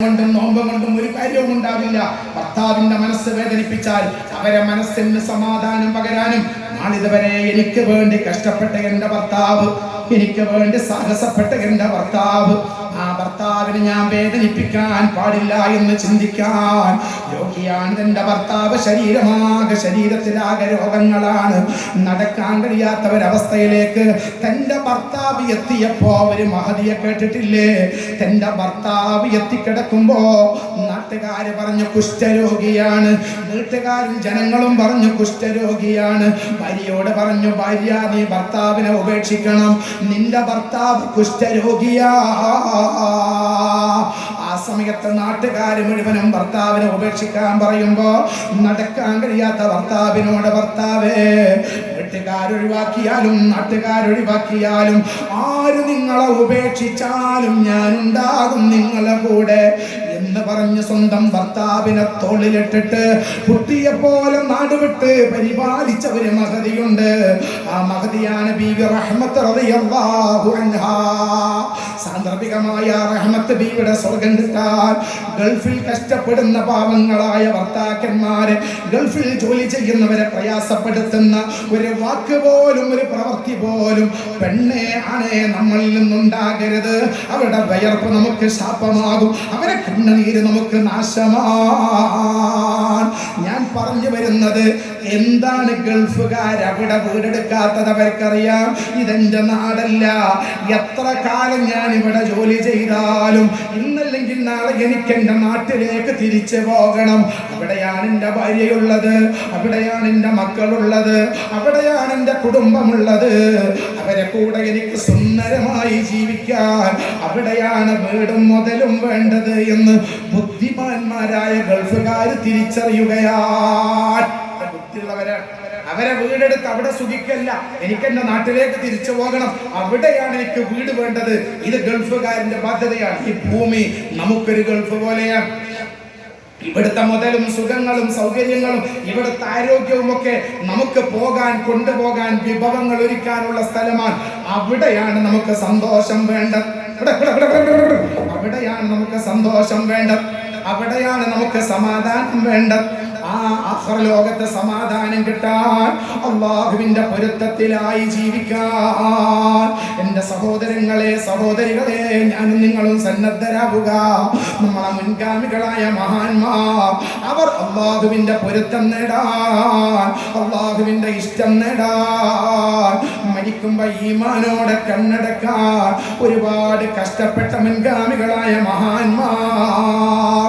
കൊണ്ടും നോമ്പ് കൊണ്ടും ഒരു കാര്യവും ഉണ്ടാവില്ല. ഭർത്താവിന്റെ മനസ്സ് വേദനിപ്പിച്ചാൽ അവരെ മനസ്സിന് സമാധാനം പകരാനും നാളിതുവരെ എനിക്ക് വേണ്ടി കഷ്ടപ്പെട്ട എന്റെ ഭർത്താവ് എനിക്ക് വേണ്ടി സാഹസപ്പെട്ട എന്റെ ഭർത്താവ് ഭർത്താവിനെ ഞാൻ വേദനിപ്പിക്കാൻ പാടില്ല എന്ന് ചിന്തിക്കാൻ യോഗിയാണ് തന്റെ ഭർത്താവ് ശരീരമാകെ ശരീരത്തിലാകെ രോഗങ്ങളാണ്. നടക്കാൻ കഴിയാത്ത ഒരവസ്ഥയിലേക്ക് തന്റെ ഭർത്താവ് എത്തിയപ്പോ ഒരു മഹതിയെ കേട്ടിട്ടില്ലേ? തന്റെ ഭർത്താവ് എത്തിക്കിടക്കുമ്പോ നാട്ടുകാര് പറഞ്ഞു കുഷ്ഠരോഗിയാണ്. വീട്ടുകാരും ജനങ്ങളും പറഞ്ഞു കുഷ്ഠരോഗിയാണ്. ഭാര്യയോട് പറഞ്ഞു ഭാര്യ നീ ഭർത്താവിനെ ഉപേക്ഷിക്കണം. നിന്റെ ഭർത്താവ് കുഷ്ഠരോഗിയാ. ആ സമയത്ത് നാട്ടുകാർ മുഴുവനും ഭർത്താവിനെ ഉപേക്ഷിക്കാൻ പറയുമ്പോൾ നടക്കാൻ കഴിയാത്ത ഭർത്താവിനോട് ഭർത്താവേ വീട്ടുകാരൊഴിവാക്കിയാലും നാട്ടുകാരൊഴിവാക്കിയാലും ആര് നിങ്ങളെ ഉപേക്ഷിച്ചാലും ഞാനുണ്ടാകും നിങ്ങളെ കൂടെ എന്ന് പറഞ്ഞ് സ്വന്തം ഭർത്താവിനെ തോളിലിട്ടിട്ട് കുട്ടിയെ പോലെ നാടുവിട്ട് പരിപാലിച്ച ഒരു മഹതിയുണ്ട്. ആ മഹതിയാണ് ബീവി റഹ്മത്ത് സാന്ദർഭികമായ റഹ്മത്ത് ബീവിയുടെ സ്വർഗം കിട്ടാൻ ഗൾഫിൽ കഷ്ടപ്പെടുന്ന പാവങ്ങളായ ഭർത്താക്കന്മാരെ ഗൾഫിൽ ജോലി ചെയ്യുന്നവരെ പ്രയാസപ്പെടുത്തുന്ന ഒരു വാക്ക് പോലും ഒരു പ്രവൃത്തി പോലും പെണ്ണെ ആണെ നമ്മളിൽ നിന്നുണ്ടാകരുത്. അവരുടെ വയർപ്പ് നമുക്ക് ശാപമാകും. അവരെ കണ്ണുനീര് നമുക്ക് നാശമാണ് ഞാൻ പറഞ്ഞു വരുന്നത് എന്താണ് ഗൾഫുകാർ അവിടെ വീടെടുക്കാത്തത് അവർക്കറിയാം? ഇതെന്റെ നാടല്ല. എത്ര കാലം ഞാൻ ഇവിടെ ജോലി ചെയ്താലും ഇന്നല്ലെങ്കിൽ നാളെ എനിക്ക് എന്റെ നാട്ടിലേക്ക് തിരിച്ചു പോകണം. അവിടെയാണ് എന്റെ ഭാര്യയുള്ളത്. അവിടെയാണ് എന്റെ മക്കളുള്ളത്. അവിടെയാണ് എന്റെ കുടുംബമുള്ളത്. അവരെ കൂടെ എനിക്ക് സുന്ദരമായി ജീവിക്കാൻ അവിടെയാണ് വീടും മുതലും വേണ്ടത് എന്ന് ബുദ്ധിമാന്മാരായ ഗൾഫുകാർ തിരിച്ചറിയുകയാണ് ബുദ്ധിയുള്ളവരാണ് അവരെ വീടെടുത്ത് അവിടെ സുഖിക്കല്ല. എനിക്ക് എന്റെ നാട്ടിലേക്ക് തിരിച്ചു പോകണം. അവിടെയാണ് എനിക്ക് വീട് വേണ്ടത്. ഇത് ഗൾഫുകാരന്റെ ബാധ്യതയാണ്. ഈ ഭൂമി നമുക്കൊരു ഗൾഫ് പോലെയാണ് ഇവിടുത്തെ മുതലും സുഖങ്ങളും സൗകര്യങ്ങളും ഇവിടുത്തെ ആരോഗ്യവും ഒക്കെ നമുക്ക് പോകാൻ കൊണ്ടുപോകാൻ വിഭവങ്ങൾ ഒരുക്കാനുള്ള സ്ഥലമാണ്. അവിടെയാണ് നമുക്ക് സന്തോഷം വേണ്ടത്. അവിടെയാണ് നമുക്ക് സന്തോഷം വേണ്ടത്. അവിടെയാണ് നമുക്ക് സമാധാനം വേണ്ടത്. ആ ലോകത്തെ സമാധാനം കിട്ടാൻ അള്ളാഹുവിന്റെ പൊരുത്തത്തിലായി ജീവിക്കാൻ. എന്റെ സഹോദരങ്ങളെ സഹോദരികളെ ഞാനും നിങ്ങളും സന്നദ്ധരാകുക നമ്മളെ മുൻഗാമികളായ മഹാന്മാർ അവർ അള്ളാഹുവിന്റെ പൊരുത്തം നേടാൻ അള്ളാഹുവിന്റെ ഇഷ്ടം നേടാൻ. മരിക്കുമ്പോ ഈമാനോടെ കണ്ണടക്കാൻ ഒരുപാട് കഷ്ടപ്പെട്ട മുൻഗാമികളായ മഹാന്മാർ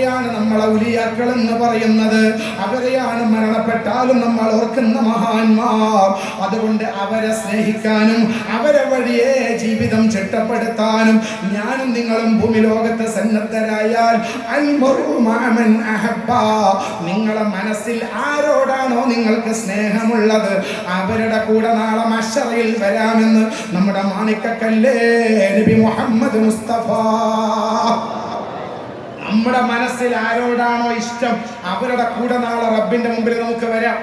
അവരെയാണ് നമ്മളെ ഉലിയാക്കൾ എന്ന് പറയുന്നത്. അവരെയാണ് മരണപ്പെട്ടാലും നമ്മൾ ഓർക്കുന്ന മഹാന്മാർ. അതുകൊണ്ട് അവരെ സ്നേഹിക്കാനും അവരെ വഴിയെ ജീവിതം ചിട്ടപ്പെടുത്താനും ഞാനും നിങ്ങളും ഭൂമി ലോകത്ത് സന്നദ്ധരായാൽ. നിങ്ങളെ മനസ്സിൽ ആരോടാണോ നിങ്ങൾക്ക് സ്നേഹമുള്ളത്? അവരുടെ കൂടെ നാളെ മഷറയിൽ വരാമെന്ന് നമ്മുടെ മാണിക്കക്കല്ലേ നബി മുഹമ്മദ് മുസ്തഫ. നമ്മുടെ മനസ്സിൽ ആരോടാണോ ഇഷ്ടം അവരുടെ കൂടെ നാളെ റബ്ബിന്റെ മുമ്പിൽ നമുക്ക് വരാം.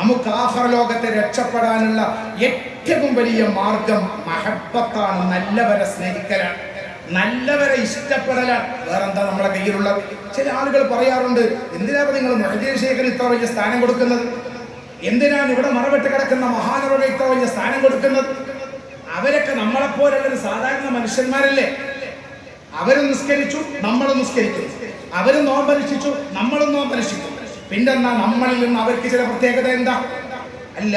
നമുക്ക് ആഹർ ലോകത്തെ രക്ഷപ്പെടാനുള്ള ഏറ്റവും വലിയ മാർഗം മഹബത്താണ് നല്ലവരെ സ്നേഹിക്കലാണ് നല്ലവരെ ഇഷ്ടപ്പെടലാണ്. വേറെന്താ നമ്മുടെ കയ്യിലുള്ളത്? ചില ആളുകൾ പറയാറുണ്ട് എന്തിനാണ് നിങ്ങൾ മഹദീശേഖരൻ ഇത്ര വലിയ സ്ഥാനം കൊടുക്കുന്നത്? എന്തിനാണ് ഇവിടെ മറവിട്ട് കിടക്കുന്ന മഹാനവരുടെ ഇത്ര വലിയ സ്ഥാനം കൊടുക്കുന്നത്? അവരൊക്കെ നമ്മളെപ്പോലുള്ള ഒരു സാധാരണ മനുഷ്യന്മാരല്ലേ? അവരും നിസ്കരിച്ചു നമ്മളും നിസ്കരിക്കും അവരും നോമ്പനുഷ്ഠിച്ചു നമ്മളും നോമ്പനുഷ്ഠിച്ചു പിന്നെന്താ നമ്മളിൽ നിന്ന് അവർക്ക് ചില പ്രത്യേകത എന്താ? അല്ല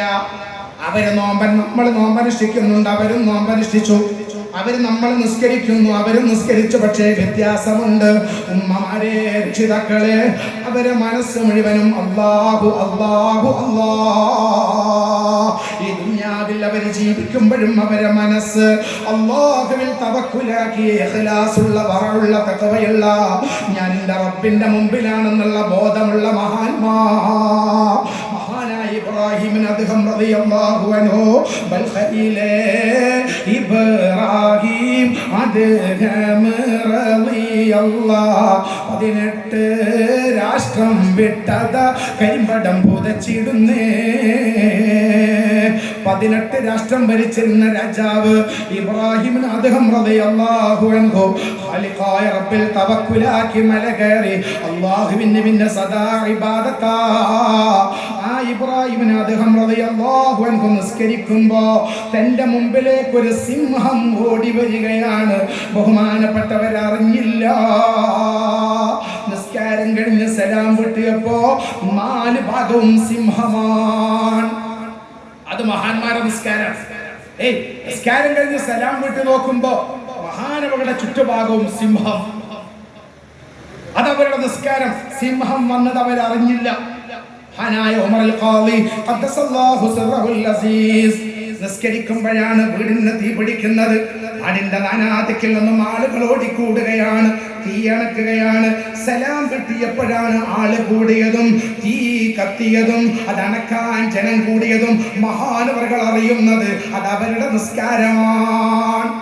അവർ നോമ്പൻ നമ്മൾ നോമ്പനുഷ്ഠിക്കുന്നുണ്ട് അവരും നോമ്പനുഷ്ഠിച്ചു. അവർ നമ്മൾ നിസ്കരിക്കുന്നു അവരും നിസ്കരിച്ചു പക്ഷേ വ്യത്യാസമുണ്ട്. ഉമ്മമാരെ രക്ഷിതാക്കളെ അവരെ മനസ്സ് മുഴുവനും അള്ളാഹു അള്ളാഹു അള്ളാ ഈ ദുനിയാവിൽ അവർ ജീവിക്കുമ്പോഴും അവരെ മനസ്സ് അള്ളാഹുവിൽ തവക്കുലാക്കി എഹ്ലാസുള്ള വറുള്ള തക്കവയുള്ള ഞാൻ എന്റെ റബ്ബിന്റെ മുമ്പിലാണെന്നുള്ള ബോധമുള്ള മഹാന്മാ. ഇബ്രാഹിമിന് അദ്ദേഹം റളിയല്ലാഹു അൻഹു. ബൽഖയിലെ ഇബ്രാഹിം അദ്ദേഹം റളിയല്ലാഹ്. പതിനെട്ട് രാഷ്ട്രം വിട്ടത കരിമ്പടം പുതച്ചിടുന്നേ. പതിനെട്ട് രാഷ്ട്രം ഭരിച്ചിരുന്ന രാജാവ് ഇബ്രാഹിമിന് അദ്ദേഹം അൻഹു. ഖാലിഖായ റബ്ബിൽ തവക്കുലാക്കി മല കയറി. അല്ലാഹുവിന് പിന്നെ സദാ ഇബാദത്താ. ഇബ്രാഹിമിന് അദ്ദേഹം അൻഹു നിസ്കരിക്കുമ്പോ തന്റെ മുമ്പിലേക്ക് ഒരു സിംഹം ഓടി വരികയാണ്. ബഹുമാനപ്പെട്ടവരറിഞ്ഞില്ല നിസ്കാരം കഴിഞ്ഞ് സലാം വിട്ടിയപ്പോ നാല് ഭാഗവും സിംഹമാണ്. അത് മഹാന്മാരെ നിസ്കാരം ഏയ് നിസ്കാരം കഴിഞ്ഞ് സലാം വിട്ട് നോക്കുമ്പോ മഹാനവകളുടെ ചുറ്റുഭാഗവും സിംഹം. അതവരുടെ നിസ്കാരം സിംഹം വന്നത് അവരറിഞ്ഞില്ല. ഹനായ ഉമർ ഖാദി ഖദ്ദസല്ലാഹു സിർറഹുൽ അസീസ് നിസ്കരിക്കുമ്പോഴാണ് വീടിന് തീ പിടിക്കുന്നത്. നാടിന്റെ നാനാദിക്കിൽ നിന്നും ആളുകൾ ഓടിക്കൂടുകയാണ് തീ അണക്കുകയാണ്. സലാം കിട്ടിയപ്പോഴാണ് ആൾ കൂടിയതും തീ കത്തിയതും അത് അണക്കാൻ ജനം കൂടിയതും മഹാനവറുകൾ അറിയുന്നത്. അത് അവരുടെ നിസ്കാരമാണ്.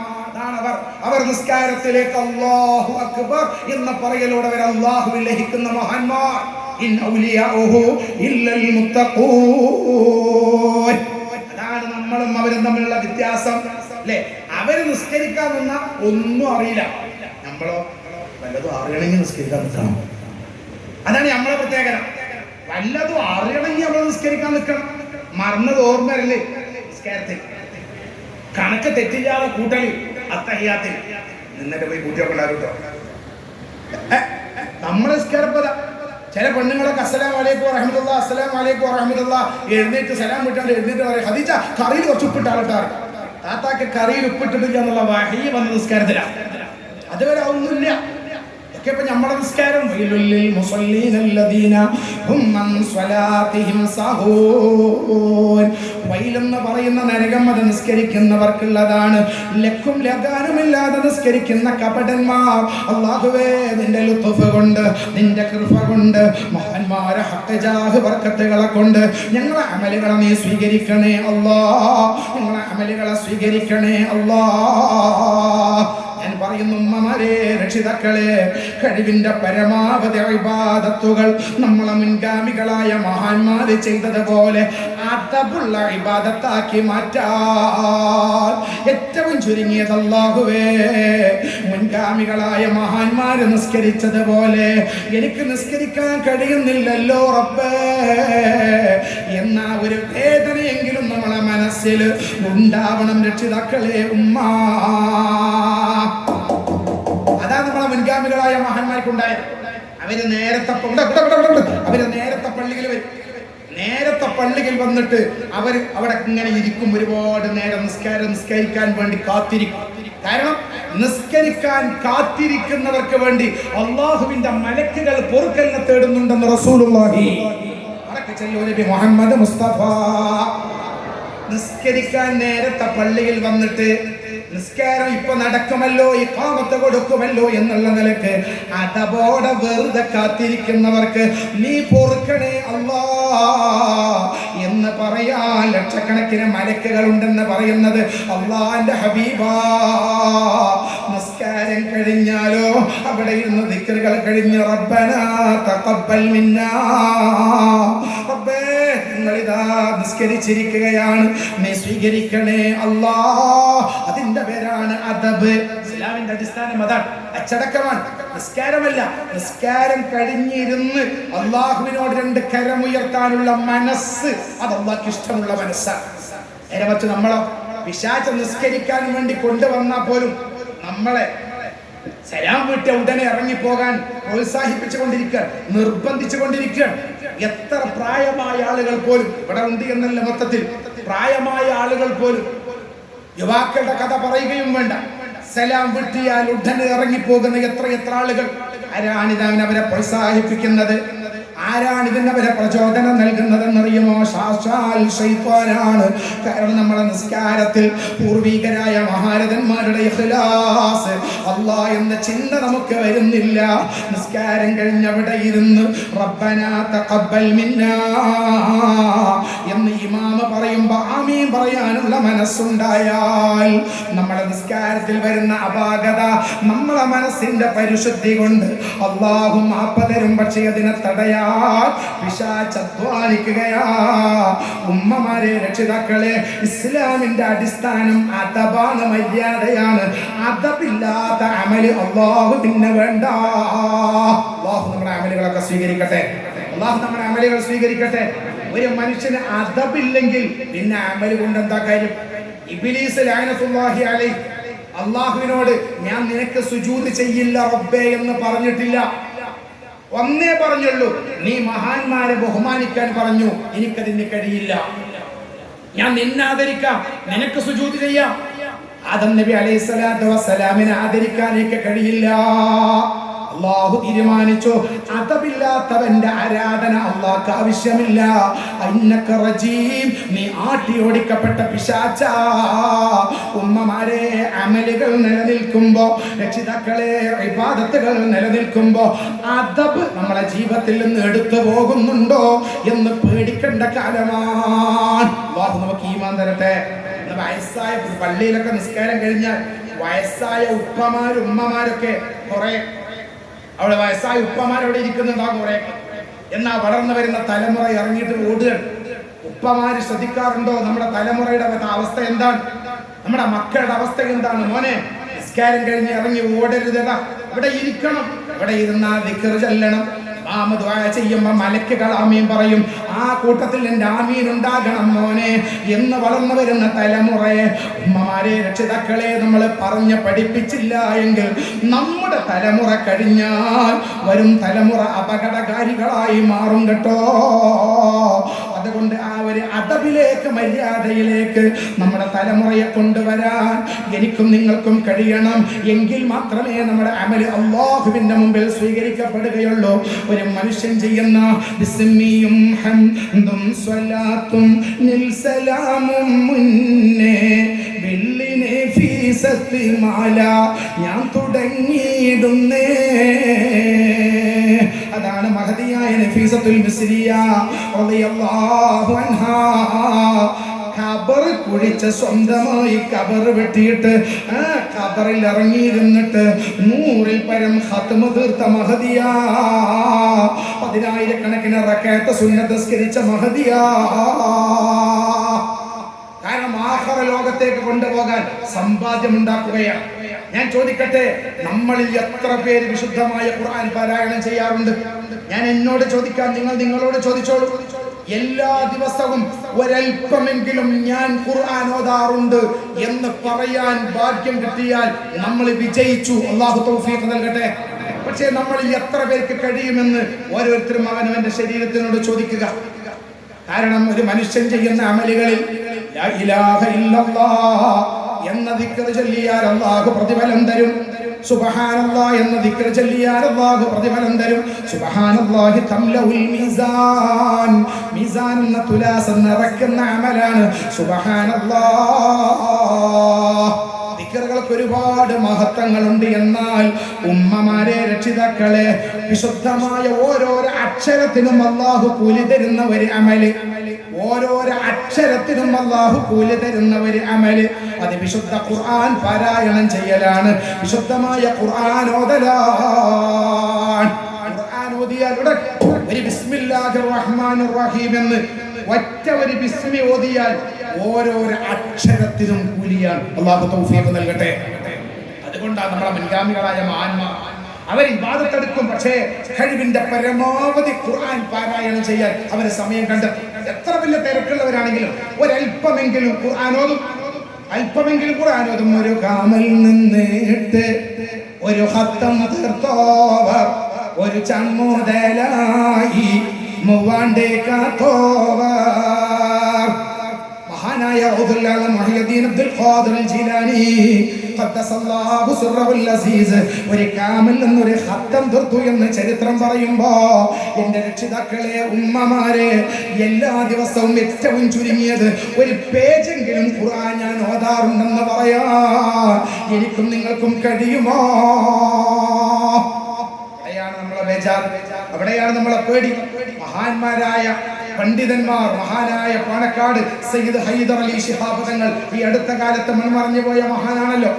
അവർ. അവർ നിസ്കാരത്തിലേക്ക് അല്ലാഹു അക്ബർ എന്ന പറയലോടെ അവർ അല്ലാഹുവിൽ ലഹിക്കുന്ന മഹാന്മാർ. ഇൻ ഔലിയാഉഹു ഇല്ലൽ മുത്തഖൂൻ. അതാണ് നമ്മളും അവരും തമ്മിലുള്ള വ്യത്യാസം അല്ലേ? അവർ നിസ്കരിക്കാൻ നിന്ന ഒന്നും അറിയില്ല. നമ്മളോ? വല്ലതും അറിയണമെങ്കിൽ നിസ്കരിക്കാൻ നിൽക്കണം. അതാണ് നമ്മളെ പ്രത്യേകത. വല്ലതും അറിയണമെങ്കിൽ നമ്മൾ നിസ്കരിക്കാൻ നിൽക്കണം. മറന്നത് ഓർമ്മ വരില്ലേ? നിസ്കാരത്തിൽ. കണക്ക് തെറ്റില്ലാതെ കൂട്ടണി അത്തഹിയാത്തിൽ. നിന്നിട്ട് പോയി കൂട്ടിയൊക്കെ നമ്മൾ നമ്മളെ നിസ്കാരപ്പത ചില പെണ്ണുങ്ങളൊക്കെ അസ്സലാം വലൈക്കും വറഹമത്തുള്ള അസ്സലാം വലൈക്കും വറഹമുല്ല എഴുന്നേറ്റ് സലാം വിട്ടാണ്ട് എഴുന്നേറ്റ് പറയാം ഹദീജ കറിയിൽ കുറച്ച് ഉപ്പിട്ടാളട്ടാറ് താത്താക്ക് കറിയിൽ ഉപ്പിട്ടിട്ടില്ല എന്നുള്ള വഹി വന്ന നിസ്കാരത്തിലാണ് അതുവരെ ഒന്നുമില്ല ഇപ്പൊ നമ്മുടെ നിസ്കാരം. പറയുന്ന നരകം അത് നിസ്കരിക്കുന്നവർക്കുള്ളതാണ്. ലക്കും ലഗാനുമില്ലാതെ നിസ്കരിക്കുന്ന കപടന്മാർ. അള്ളാഹുവേ നിന്റെ ലുത്തുഫ് കൊണ്ട് നിന്റെ കൃപ കൊണ്ട് മഹാന്മാരെ ഹക്കജാഹ് വർക്കത്തുകളെ കൊണ്ട് ഞങ്ങളെ അമലുകളെ നീ സ്വീകരിക്കണേ അള്ളാ ഞങ്ങളെ അമലുകളെ സ്വീകരിക്കണേ ഞാൻ പറയുന്നു ഉമ്മമാരെ രക്ഷിതാക്കളെ. കഴിവിന്റെ പരമാവധി ഇബാദത്തുകൾ നമ്മളെ മുൻഗാമികളായ മഹാന്മാര് ചെയ്തതുപോലെ അതബുള്ള ഇബാദത്താക്കി മാറ്റാൻ ഏറ്റവും ചുരുങ്ങിയത് അല്ലാഹുവേ. മുൻഗാമികളായ മഹാന്മാര് നിസ്കരിച്ചതുപോലെ എനിക്ക് നിസ്കരിക്കാൻ കഴിയുന്നില്ലല്ലോ റബ്ബേ. എന്ന ഒരു വേദനയെങ്കിലും നമ്മളെ മനസ്സിൽ ഉണ്ടാവണം രക്ഷിതാക്കളെ ഉമ്മ. മുൻഗാമികളായ മഹാന്മാർക്കുണ്ടായത്. അവർ നേരത്തെ. അവർ നേരത്തെ പള്ളിയിൽ വരും. നേരത്തെ പള്ളിയിൽ വന്നിട്ട് അവർ അവിടെ ഇങ്ങനെ ഇരിക്കും. ഒരുപാട് നേരം നിസ്കാരം നിസ്കരിക്കാൻ വേണ്ടി കാത്തിരിക്കും. കാരണം നിസ്കരിക്കാൻ കാത്തിരിക്കുന്നവർക്ക് വേണ്ടി അള്ളാഹുവിന്റെ മലക്കുകൾ പൊറുക്കലിനെ തേടുന്നുണ്ടെന്ന് റസൂലുള്ളാഹി. മുഹമ്മദ് മുസ്തഫ. നിസ്കരിക്കാൻ നേരത്തെ പള്ളിയിൽ വന്നിട്ട് നിസ്കാരം ഇപ്പൊ നടക്കുമല്ലോ കാമത്ത് കൊടുക്കുമല്ലോ എന്നുള്ള നിലയ്ക്ക് അതപോടെ വെറുതെ കാത്തിരിക്കുന്നവർക്ക് നീ പൊറുക്കണേ അല്ലാ എന്ന് പറയാ ലക്ഷക്കണക്കിന് മലക്കുകൾ ഉണ്ടെന്ന് പറയുന്നത് അള്ളാന്റെ ഹബീബാ. നിസ്കാരം കഴിഞ്ഞാലോ അവിടെ ഇരുന്ന് ദിക്കറുകൾ കഴിഞ്ഞ് റബ്ബന തഖബ്ബൽ മിന്നാ. നിങ്ങളിതാ നിസ്കരിച്ചിരിക്കുകയാണ്. നീ സ്വീകരിക്കണേ അല്ലാ. അതിന്റെ പേരാണ് അദബ്. ഇസ്ലാമിന്റെ അടിസ്ഥാനം അതാണ്. അച്ചടക്കമാണ്. നിസ്കാരമല്ല. നിസ്കാരം കഴിഞ്ഞിരുന്ന് അള്ളാഹുവിനോട് രണ്ട് കരമുയർത്താനുള്ള മനസ്സ് അത് അള്ളാഹ്ക്ക് ഇഷ്ടമുള്ള മനസ്സാണ്. നേരെ മറ്റു നമ്മളോ വിശാച നിസ്കരിക്കാൻ വേണ്ടി കൊണ്ടുവന്നാൽ പോലും നമ്മളെ സലാം വിട്ട ഉടനെ ഇറങ്ങിപ്പോകാൻ പ്രോത്സാഹിപ്പിച്ചുകൊണ്ടിരിക്കുക നിർബന്ധിച്ചുകൊണ്ടിരിക്കുക. എത്ര പ്രായമായ ആളുകൾ പോലും ഇവിടെ ഉണ്ട് എന്നല്ല മൊത്തത്തിൽ പ്രായമായ ആളുകൾ പോലും യുവാക്കളുടെ കഥ പറയുകയും വേണ്ട. സലാം വിട്ടിയാൽ ഉടനെ ഇറങ്ങിപ്പോകുന്ന എത്ര എത്ര ആളുകൾ ആരാണിതാവിനെ അവരെ പ്രോത്സാഹിപ്പിക്കുന്നത്? ആരാണ് ഇതിന്റെ വരെ പ്രചോദനം നൽകുന്നതെന്നറിയുമോ? സാക്ഷാൽ ശൈത്വാനാണ് കാരണം നമ്മുടെ നിസ്കാരത്തിൽ പൂർവീകരായ മഹാരഥന്മാരുടെ ഇഖ്ലാസ്. അല്ലാ എന്ന ചിന്ത നമുക്ക് വരുന്നില്ല. നിസ്കാരം കഴിഞ്ഞവിടെ ഇരുന്ന് റബ്ബന തഖബ്ബൽ മിന്നാ എന്ന് ഇമാമ പറയുമ്പോ ആമീൻ പറയാനുള്ള മനസ്സുണ്ടായാൽ നമ്മുടെ നിസ്കാരത്തിൽ വരുന്ന അപാകത നമ്മളെ മനസ്സിന്റെ പരിശുദ്ധി കൊണ്ട് അള്ളാഹു മാപ്പ തരും. പക്ഷേ അതിനെ തടയാൻ പിശാച് അധ്വാനിക്കുകയാ. ഉമ്മമാരെ രക്ഷിതാക്കളെ ഇസ്ലാമിന്റെ അടിസ്ഥാനം അദബാണ് മര്യാദയാണ് അദബില്ലാത്ത അമൽ അള്ളാഹു പിന്നെ വേണ്ട. അള്ളാഹു നമ്മുടെ അമലുകളൊക്കെ സ്വീകരിക്കട്ടെ. അള്ളാഹു നമ്മുടെ അമലുകൾ സ്വീകരിക്കട്ടെ. ഒരു മനുഷ്യന് അദബില്ലെങ്കിൽ പിന്നെ അമൽ കൊണ്ട് എന്താ കാര്യം? ഇബിലീസ് അള്ളാഹുവിനോട് ഞാൻ നിനക്ക് സുജൂത് ചെയ്യില്ല റബ്ബേ എന്ന് പറഞ്ഞിട്ടില്ല. ഒന്നേ പറഞ്ഞുള്ളൂ. നീ മഹാന്മാരെ ബഹുമാനിക്കാൻ പറഞ്ഞു. എനിക്കതിന് കഴിയില്ല. ഞാൻ നിന്നെ ആദരിക്കാം. നിനക്ക് സുജൂതി ചെയ്യാം. ആദം നബി അലൈഹി സ്വലാത്തു വസ്സലാമിനെ ആദരിക്കാൻ എനിക്ക് കഴിയില്ല. അള്ളാഹു തീരുമാനിച്ചു. അതമില്ലാത്തവന്റെ ആരാധന അള്ളാഹ്ക്ക് ആവശ്യമില്ല. നീ ആട്ടി ഓടിക്കപ്പെട്ട പിശാച്ച ഉമ്മമാരെ അമലുകൾ നിലനിൽക്കുമ്പോ രക്ഷിതാക്കളെ വിവാദത്തുകൾ നിലനിൽക്കുമ്പോ അതബ് നമ്മളെ ജീവിതത്തിൽ നിന്ന് എടുത്തു പോകുന്നുണ്ടോ എന്ന് പേടിക്കേണ്ട കാലമാണ്. അള്ളാഹു നമുക്ക് ഈമാൻ തരട്ടെ. വയസ്സായ പള്ളിയിലൊക്കെ നിസ്കാരം കഴിഞ്ഞാൽ വയസ്സായ ഉപ്പമാരും ഉമ്മമാരൊക്കെ കുറെ അവിടെ വയസ്സായ ഉപ്പമാർ അവിടെ ഇരിക്കുന്നുണ്ടാകും കുറെ. എന്നാ വളർന്നു വരുന്ന തലമുറ ഇറങ്ങിയിട്ട് ഓടുകയാണ് ഉപ്പമാര് ശ്രദ്ധിക്കാറുണ്ടോ? നമ്മുടെ തലമുറയുടെ അവസ്ഥ എന്താണ്? നമ്മുടെ മക്കളുടെ അവസ്ഥ എന്താണ്? മോനെ നിസ്കാരം കഴിഞ്ഞ് ഇറങ്ങി ഓടരുതടാ. ഇവിടെ ഇരിക്കണം. ഇവിടെ ഇരുന്നാ വിക്കറ് ചെല്ലണം. ഇമാമ് ദുആ ചെയ്യുമ്പോൾ മലക്കുകൾ ആമീൻ പറയും. ആ കൂട്ടത്തിൽ എന്റെ ആമീൻ ഉണ്ടാകണം മോനെ എന്ന് വളർന്നു വരുന്ന തലമുറയെ ഉമ്മമാരെ രക്ഷിതാക്കളെ നമ്മൾ പറഞ്ഞ് പഠിപ്പിച്ചില്ല എങ്കിൽ നമ്മുടെ തലമുറ കഴിഞ്ഞാൽ വരും തലമുറ അപകടകാരികളായി മാറും കേട്ടോ. അതുകൊണ്ട് ആ ഒരു അടവിലേക്ക് മര്യാദയിലേക്ക് നമ്മുടെ തലമുറയെ കൊണ്ടുവരാൻ എനിക്കും നിങ്ങൾക്കും കഴിയണം. എങ്കിൽ മാത്രമേ നമ്മുടെ അമൽ അള്ളാഹുവിന്റെ മുമ്പിൽ സ്വീകരിക്കപ്പെടുകയുള്ളൂ. ഒരു മനുഷ്യൻ ചെയ്യുന്ന ഹംദും സ്വലാത്തും മാല ഞാൻ തുടങ്ങിയിടുന്നേ. അതാണ് മഹദിയായ നഫീസത്തുൽ മിസ്രിയ റളിയല്ലാഹു അൻഹാ. ഖബർ കുഴിച്ച സ്വന്തമായി ഖബർ വെട്ടിയിട്ട് ആ ഖബറിൽ ഇറങ്ങിയിരുന്നിട്ട് നൂറിൽ പരം ഹത്മ തീർത്ത മഹതിയ പതിനായിരക്കണക്കിന് റക്കാത്ത സുന്നതസ്കരിച്ച മഹതിയ കാരണം ആഹ്റ ലോകത്തേക്ക് കൊണ്ടുപോകാൻ സമ്പാദ്യം ഉണ്ടാക്കുകയാണ് ഞാൻ ചോദിക്കട്ടെ നമ്മളിൽ എത്ര പേര് വിശുദ്ധമായ ഖുർആൻ പാരായണം ചെയ്യാറുണ്ട്? ഞാൻ എന്നോട് ചോദിക്കാം നിങ്ങൾ നിങ്ങളോട് ചോദിച്ചോളൂ. എല്ലാ ദിവസവും ഒരൽപ്പമെങ്കിലും ഞാൻ ഖുർആൻ ഓതാറുണ്ട് എന്ന് പറയാൻ ഭാഗ്യം കിട്ടിയാൽ നമ്മൾ വിജയിച്ചു. അള്ളാഹു തൗഫീഖ് നൽകട്ടെ. പക്ഷേ നമ്മൾ എത്ര പേർക്ക് കഴിയുമെന്ന് ഓരോരുത്തരും അവനവന്റെ ശരീരത്തിനോട് ചോദിക്കുക. കാരണം ഒരു മനുഷ്യൻ ചെയ്യുന്ന അമലുകളിൽ ഇലാഹ ഇല്ലല്ലാഹ് എന്ന ദിക്ർ ചൊല്ലിയാൽ അള്ളാഹു പ്രതിഫലം തരും. സുബ്ഹാനല്ലാഹ് എന്ന ദിക്ർ ചൊല്ലിയാൽ അല്ലാഹു പ്രതിഫലം തരും. സുബ്ഹാനല്ലാഹി തംലഉൽ മീസാൻ. മീസാൻ എന്ന തുലാസ് നിറയ്ക്കുന്ന അമലാണ്. സുബ്ഹാനല്ലാഹ് ദിക്കറുകൾക്ക് ഒരുപാട് മഹത്വങ്ങളുണ്ട്. എന്നാൽ ഉമ്മമാരെ രക്ഷിതാക്കളെ വിശുദ്ധമായ ഓരോരോ അക്ഷരത്തിനും അള്ളാഹു കൂലി തരുന്ന ഒരു അമൽ. ഓരോരോ അക്ഷരത്തിനും അള്ളാഹു കൂലി തരുന്ന ഒരു അമൽ. അത് വിശുദ്ധ ഖുർആൻ പാരായണം ചെയ്യലാണ്. വിശുദ്ധമായ ഖുർആൻ ഓതലാണ്. ഖുർആൻ ഒരു ബിസ്മില്ലാഹിർ റഹ്മാനിർ റഹീം എന്ന് ഒറ്റ ഒരു ബിസ്മി ഓതിയാൽ ഓരോരോ അക്ഷരത്തിനും കൂലിയാണ് അള്ളാഹു തൗഫീഖ് നൽകട്ടെ. അതുകൊണ്ടാണ് നമ്മുടെ മുൻഗാമികളായ മഹാന്മാർ അവർ ഇബാദത്തെടുക്കും. പക്ഷേ കഴിവിന്റെ പരമാവധി ഖുർആൻ പാരായണം ചെയ്യാൻ അവർ സമയം കണ്ടെത്തും എത്ര വലിയ തിരക്കുള്ളവരാണെങ്കിലും ഒരല്പമെങ്കിലും ഖുർആാനോതും അല്പമെങ്കിലും ഖുർആാനോതും ഒരു കാമൽ നിന്നിട്ട് ഒരു ഹത്തം തീർത്തോവർ. ഒരു ചമ്മുതലായി മൂവാണ്ടേ കാത്തോവർ. മഹാനായ ഔദുല്ലാഹ് മുഹയ്യദ്ദീൻ അബ്ദുൽ ഖാദിർ ജീലാനി ഖദ്ദസല്ലാഹു സിർറഹുൽ അസീസ്. ഒരു കാമിൽ നിന്നൊരു ഹത്തം തീർത്തു എന്ന് ചരിത്രം പറയുമ്പോ എന്റെ രക്ഷിതാക്കളെ ഉമ്മമാരെ എല്ലാ ദിവസവും ഏറ്റവും ചുരുങ്ങിയത് ഒരു പേജെങ്കിലും ഖുർആൻ ഞാൻ ഓതാറുണ്ടെന്ന് പറയാ. എനിക്കും നിങ്ങൾക്കും കഴിയുമോ? അവിടെയാണ് നമ്മളെ ബേജാർ. അവിടെയാണ് നമ്മളെ പേടി. മഹാന്മാരായ പണ്ഡിതന്മാർ മഹാനായ പാണക്കാട് സയ്യിദ് ഹൈദർ അലി ശിഹാബ് തങ്ങൾ ഈ അടുത്ത കാലത്ത് മൺമറഞ്ഞു പോയ മഹാനാണല്ലോ.